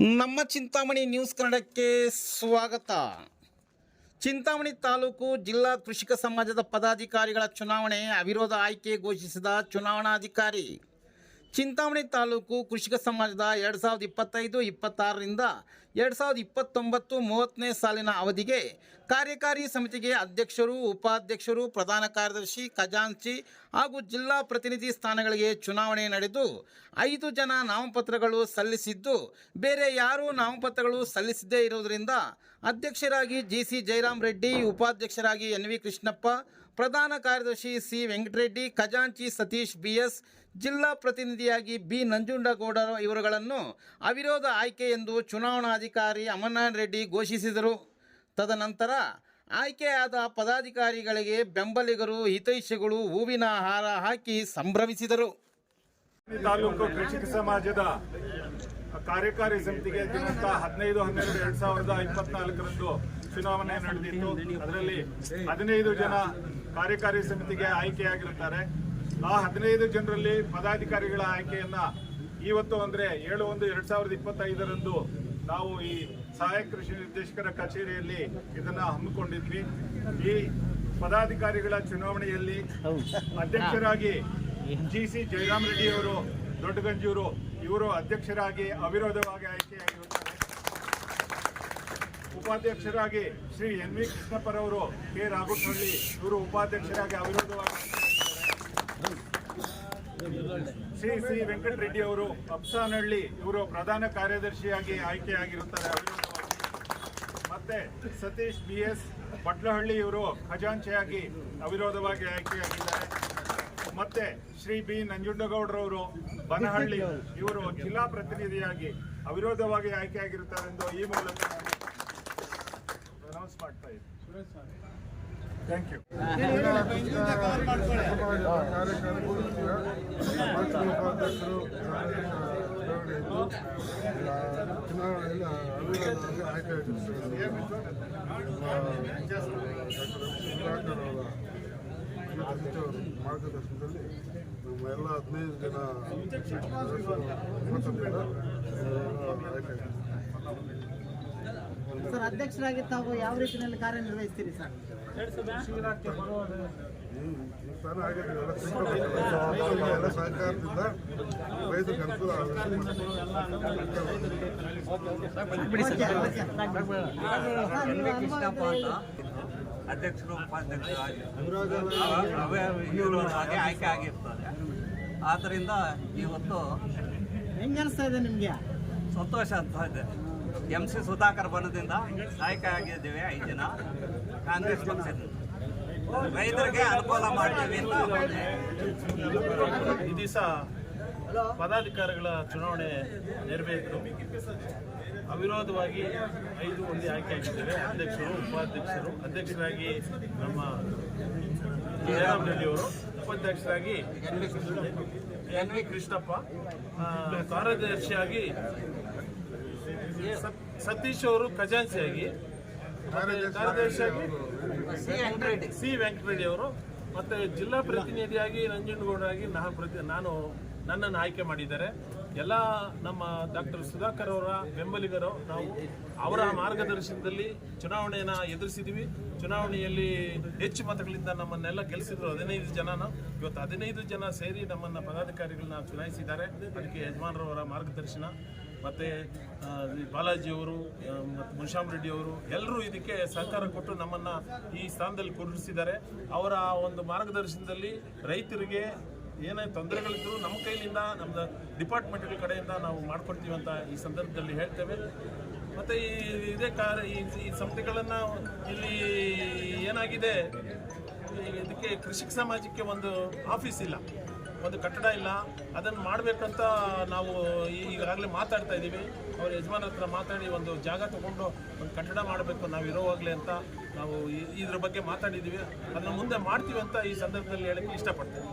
ನಮ್ಮ ಚಿಂತಾಮಣಿ ನ್ಯೂಸ್ ಕನ್ನಡಕ್ಕೆ ಸ್ವಾಗತ. ಚಿಂತಾಮಣಿ ತಾಲೂಕು ಜಿಲ್ಲಾ ಕೃಷಿಕ ಸಮಾಜದ ಪದಾಧಿಕಾರಿಗಳ ಚುನಾವಣೆ, ಅವಿರೋಧ ಆಯ್ಕೆ ಘೋಷಿಸಿದ ಚುನಾವಣಾಧಿಕಾರಿ. ಚಿಂತಾಮಣಿ ತಾಲೂಕು ಕೃಷಿಕ ಸಮಾಜದ ಎರಡು ಸಾವಿರದ ಇಪ್ಪತ್ತೈದು, ಇಪ್ಪತ್ತಾರರಿಂದ ಎರಡು ಸಾವಿರದ ಇಪ್ಪತ್ತೊಂಬತ್ತು ಮೂವತ್ತನೇ ಸಾಲಿನ ಅವಧಿಗೆ ಕಾರ್ಯಕಾರಿ ಸಮಿತಿಗೆ ಅಧ್ಯಕ್ಷರು, ಉಪಾಧ್ಯಕ್ಷರು, ಪ್ರಧಾನ ಕಾರ್ಯದರ್ಶಿ, ಖಜಾಂಚಿ ಹಾಗೂ ಜಿಲ್ಲಾ ಪ್ರತಿನಿಧಿ ಸ್ಥಾನಗಳಿಗೆ ಚುನಾವಣೆ ನಡೆದು ಐದು ಜನ ನಾಮಪತ್ರಗಳು ಸಲ್ಲಿಸಿದ್ದು, ಬೇರೆ ಯಾರೂ ನಾಮಪತ್ರಗಳು ಸಲ್ಲಿಸದೇ ಇರುವುದರಿಂದ ಅಧ್ಯಕ್ಷರಾಗಿ ಜಿ ಸಿ ಜಯರಾಮ್ ರೆಡ್ಡಿ, ಉಪಾಧ್ಯಕ್ಷರಾಗಿ ಎನ್ ವಿ ಕೃಷ್ಣಪ್ಪ ಪ್ರಧಾನ ಕಾರ್ಯದರ್ಶಿ ಸಿ ವೆಂಕಟರೆಡ್ಡಿ, ಖಜಾಂಚಿ ಸತೀಶ್ ಬಿಎಸ್, ಜಿಲ್ಲಾ ಪ್ರತಿನಿಧಿಯಾಗಿ ಬಿ ನಂಜುಂಡಗೌಡ ಇವರುಗಳನ್ನು ಅವಿರೋಧ ಆಯ್ಕೆ ಎಂದು ಚುನಾವಣಾಧಿಕಾರಿ ಅಮರ್ನಾಥ್ ರೆಡ್ಡಿ ಘೋಷಿಸಿದರು. ತದನಂತರ ಆಯ್ಕೆಯಾದ ಪದಾಧಿಕಾರಿಗಳಿಗೆ ಬೆಂಬಲಿಗರು, ಹಿತೈಷಿಗಳು ಹೂವಿನ ಹಾರ ಹಾಕಿ ಸಂಭ್ರಮಿಸಿದರು. ತಾಲೂಕು ಕೃಷಿಕ ಸಮಾಜದ ಕಾರ್ಯಕಾರಿ ಸಮಿತಿಗೆ ದಿನಾಂಕ ಹದಿನೈದು ಹನ್ನೆರಡು ಎರಡ್ ಸಾವಿರದ ಇಪ್ಪತ್ನಾಲ್ಕರಂದು ಚುನಾವಣೆ ನಡೆದಿತ್ತು. ಅದರಲ್ಲಿ ಹದಿನೈದು ಜನ ಕಾರ್ಯಕಾರಿ ಸಮಿತಿಗೆ ಆಯ್ಕೆಯಾಗಿರುತ್ತಾರೆ. ಆ ಹದಿನೈದು ಜನರಲ್ಲಿ ಪದಾಧಿಕಾರಿಗಳ ಆಯ್ಕೆಯನ್ನ ಇವತ್ತು ಅಂದ್ರೆ ಏಳು ಒಂದು ಎರಡ್ ಸಾವಿರದ ಇಪ್ಪತ್ತೈದರಂದು ನಾವು ಈ ಸಹಾಯಕ ಕೃಷಿ ನಿರ್ದೇಶಕರ ಕಚೇರಿಯಲ್ಲಿ ಇದನ್ನ ಹಮ್ಮಿಕೊಂಡಿದ್ವಿ. ಈ ಪದಾಧಿಕಾರಿಗಳ ಚುನಾವಣೆಯಲ್ಲಿ ಅಧ್ಯಕ್ಷರಾಗಿ ಜಿ ಸಿ ಜಯರಾಮ್ ರೆಡ್ಡಿ ಅವರು ದೊಡ್ಡಗಂಜೂರು ಇವರು ಅಧ್ಯಕ್ಷರಾಗಿ ಅವಿರೋಧವಾಗಿ ಆಯ್ಕೆಯಾಗಿರುತ್ತಾರೆ. ಉಪಾಧ್ಯಕ್ಷರಾಗಿ ಶ್ರೀ ಎನ್ ವಿ ಕೃಷ್ಣಪ್ಪರವರು ಕೆ ರಾಘುಟಹಳ್ಳಿ ಇವರು ಉಪಾಧ್ಯಕ್ಷರಾಗಿ ಅವಿರೋಧವಾಗಿ ಶ್ರೀ ಸಿ ವೆಂಕಟರೆಡ್ಡಿ ಅವರು ಅಪ್ಸಾನಹಳ್ಳಿ, ಇವರು ಪ್ರಧಾನ ಕಾರ್ಯದರ್ಶಿಯಾಗಿ ಆಯ್ಕೆಯಾಗಿರುತ್ತಾರೆ ಮತ್ತೆ ಸತೀಶ್ ಬಿ ಎಸ್ ಬಟ್ಲಹಳ್ಳಿ ಇವರು ಖಜಾಂಚೆಯಾಗಿ ಅವಿರೋಧವಾಗಿ ಆಯ್ಕೆಯಾಗಿದ್ದಾರೆ. ಮತ್ತೆ ಶ್ರೀ ಬಿ ನಂಜುಂಡಗೌಡರವರು ಬನಹಳ್ಳಿ, ಇವರು ಜಿಲ್ಲಾ ಪ್ರತಿನಿಧಿಯಾಗಿ ಅವಿರೋಧವಾಗಿ ಆಯ್ಕೆಯಾಗಿರುತ್ತಾರೆ ಎಂದು ಈ ಮೂಲಕ ಅನೌನ್ಸ್ ಮಾಡ್ತಾ ಇದ್ದೀವಿ ಥ್ಯಾಂಕ್ ಯು ಉಪಾಧ್ಯಕ್ಷರು ಚುನಾವಣೆಯಲ್ಲಿ ಆಯ್ಕೆ ಅವರು ಮಾರ್ಗದರ್ಶನದಲ್ಲಿ ನಮ್ಮ ಎಲ್ಲ ಹದಿನೈದು ಜನ ಆಯ್ಕೆ ಸರ್ ಅಧ್ಯಕ್ಷರಾಗಿ ತಾವು ಯಾವ ರೀತಿಯಲ್ಲಿ ಕಾರ್ಯನಿರ್ವಹಿಸ್ತೀರಿ ಸರ್? ಎಲ್ಲ ಸಹಕಾರದಿಂದ ರೈತರಿಗೆ ಅನುಕೂಲ. ಅಧ್ಯಕ್ಷರು ಉಪಾಧ್ಯಕ್ಷರಾಗಿ ಹಾಗೆ ಆಯ್ಕೆ ಆಗಿರ್ತಾರೆ. ಆದ್ದರಿಂದ ಇವತ್ತು ಹೆಂಗ್ ಅನಿಸ್ತಾ ಇದೆ ನಿಮ್ಗೆ? ಸಂತೋಷ ಅಂತ ಇದೆ. ಎಂ ಸಿ ಸುಧಾಕರ್ ಬಣದಿಂದ ಆಯ್ಕೆ ಆಗಿದ್ದೇವೆ ಐದು ಜನ. ಕಾಂಗ್ರೆಸ್ ಪಕ್ಷದಿಂದ. ರೈತರಿಗೆ ಅನುಕೂಲ ಮಾಡ್ತೀವಿ ಈ ದಿವಸ ಪದಾಧಿಕಾರಿಗಳ ಚುನಾವಣೆ ನೆರವೇರಿತು ಅವಿರೋಧವಾಗಿ ಐದು ಮಂದಿ ಆಯ್ಕೆಯಾಗಿದ್ದೇವೆ ಅಧ್ಯಕ್ಷರು, ಉಪಾಧ್ಯಕ್ಷರು, ಅಧ್ಯಕ್ಷರಾಗಿ ನಮ್ಮ ಜಯರಾಮ್ ರೆಡ್ಡಿ ಅವರು, ಉಪಾಧ್ಯಕ್ಷರಾಗಿ ಎನ್ ವಿ ಕೃಷ್ಣಪ್ಪ ಕಾರ್ಯದರ್ಶಿಯಾಗಿ ಸತೀಶ್ ಅವರು ಖಜಾನ್ಸಿಯಾಗಿ ಕಾರ್ಯದರ್ಶಿಯಾಗಿ ಸಿ ವೆಂಕಟರೆಡ್ಡಿ. ಸಿ ವೆಂಕಟರೆಡ್ಡಿ ಅವರು ಮತ್ತೆ ಜಿಲ್ಲಾ ಪ್ರತಿನಿಧಿಯಾಗಿ ನಂಜನಗೌಡರಾಗಿ ನಾನು ಪ್ರತಿ ನಾನು ನನ್ನನ್ನು ಆಯ್ಕೆ ಮಾಡಿದ್ದಾರೆ. ಎಲ್ಲ ನಮ್ಮ ಡಾಕ್ಟರ್ ಸುಧಾಕರ್ ಅವರ ಬೆಂಬಲಿಗರು ನಾವು ಅವರ ಮಾರ್ಗದರ್ಶನದಲ್ಲಿ ಚುನಾವಣೆಯನ್ನು ಎದುರಿಸಿದ್ವಿ. ಚುನಾವಣೆಯಲ್ಲಿ ಹೆಚ್ಚು ಮತಗಳಿಂದ ನಮ್ಮನ್ನೆಲ್ಲ ಗೆಲ್ಲಿಸಿದ್ರು ಹದಿನೈದು ಜನನ. ಇವತ್ತು ಹದಿನೈದು ಜನ ಸೇರಿ ನಮ್ಮನ್ನ ಪದಾಧಿಕಾರಿಗಳನ್ನ ಚುನಾಯಿಸಿದ್ದಾರೆ. ಅದಕ್ಕೆ ಯಜಮಾನರವರ ಮಾರ್ಗದರ್ಶನ. ಮತ್ತೆ ಬಾಲಾಜಿ ಅವರು ಮತ್ತು ಮುನ್ಶಾಮ್ ರೆಡ್ಡಿ ಅವರು, ಎಲ್ಲರೂ ಇದಕ್ಕೆ ಸಹಕಾರ ಕೊಟ್ಟು ನಮ್ಮನ್ನು ಈ ಸ್ಥಾನದಲ್ಲಿ ಕೂರಿಸಿದ್ದಾರೆ ಅವರ ಒಂದು ಮಾರ್ಗದರ್ಶನದಲ್ಲಿ ರೈತರಿಗೆ ಏನೇ ತೊಂದರೆಗಳಿದ್ರು ನಮ್ಮ ಕೈಲಿಂದ ನಮ್ಮ ಡಿಪಾರ್ಟ್ಮೆಂಟ್ಗಳ ಕಡೆಯಿಂದ ನಾವು ಮಾಡ್ಕೊಡ್ತೀವಿ ಅಂತ ಈ ಸಂದರ್ಭದಲ್ಲಿ ಹೇಳ್ತೇವೆ. ಮತ್ತು ಈ, ಇದೇ ಕಾರ, ಈ ಸಂಸ್ಥೆಗಳನ್ನು ಇಲ್ಲಿ ಏನಾಗಿದೆ? ಇದಕ್ಕೆ ಕೃಷಿಕ ಸಮಾಜಕ್ಕೆ ಒಂದು ಆಫೀಸ್ ಇಲ್ಲ. ಒಂದು ಕಟ್ಟಡ ಇಲ್ಲ, ಅದನ್ನು ಮಾಡಬೇಕಂತ ನಾವು ಈಗಾಗಲೇ ಮಾತಾಡ್ತಾ ಇದ್ದೀವಿ. ಅವ್ರ ಯಜಮಾನ ಹತ್ರ ಮಾತಾಡಿ ಒಂದು ಜಾಗ ತಗೊಂಡು ಒಂದು ಕಟ್ಟಡ ಮಾಡಬೇಕು, ನಾವು ಇರೋವಾಗಲೇ ಅಂತ ನಾವು ಇದ್ರ ಬಗ್ಗೆ ಮಾತಾಡಿದ್ದೀವಿ. ಅದನ್ನು ಮುಂದೆ ಮಾಡ್ತೀವಿ ಅಂತ ಈ ಸಂದರ್ಭದಲ್ಲಿ ಹೇಳಕ್ಕೆ ಇಷ್ಟಪಡ್ತೇವೆ